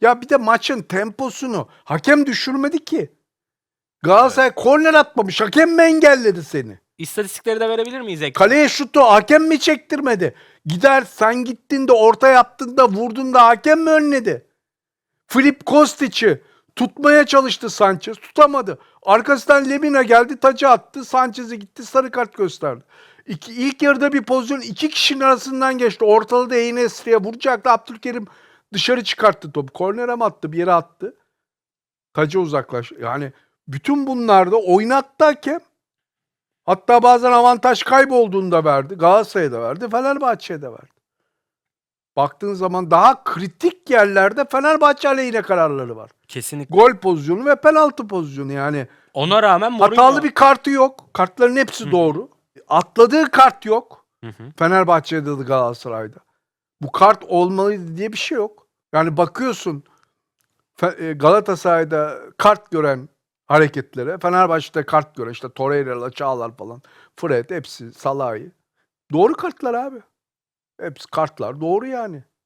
Ya bir de maçın temposunu hakem düşürmedi ki. Galatasaray korner atmamış. Hakem mi engelledi seni? İstatistikleri de verebilir miyiz ekran? Kaleye şutu hakem mi çektirmedi? Gider sen gittin de orta yaptın da vurdun da hakem mi önledi? Filip Kostic'i tutmaya çalıştı Sanchez. Tutamadı. Arkasından Lemina geldi tacı attı. Sanchez'e gitti sarı kart gösterdi. İki, ilk yarıda bir pozisyon iki kişinin arasından geçti. Ortalığı da Enesri'ye vuracaktı. Abdülkerim dışarı çıkarttı topu. Kornere mi attı? Bir yere attı. Tacı uzaklaş. Yani bütün bunlarda oynattı hakem. Hatta bazen avantaj kaybolduğunu da verdi. Galatasaray'a da verdi. Fenerbahçe'ye de verdi. Baktığın zaman daha kritik yerlerde Fenerbahçe aleyhine kararları var. Kesinlikle. Gol pozisyonu ve penaltı pozisyonu yani. Ona rağmen Mourinho... Hatalı bir kartı yok. Kartların hepsi doğru. Atladığı kart yok. Hı hı. Fenerbahçe'de de Galatasaray'da. Bu kart olmalıydı diye bir şey yok. Yani bakıyorsun e, Galatasaray'da kart gören hareketlere, Fenerbahçe'de kart gören işte Torreira'la Çağlar falan, Fred hepsi Salah'ı. Doğru kartlar abi. Hepsi kartlar doğru yani.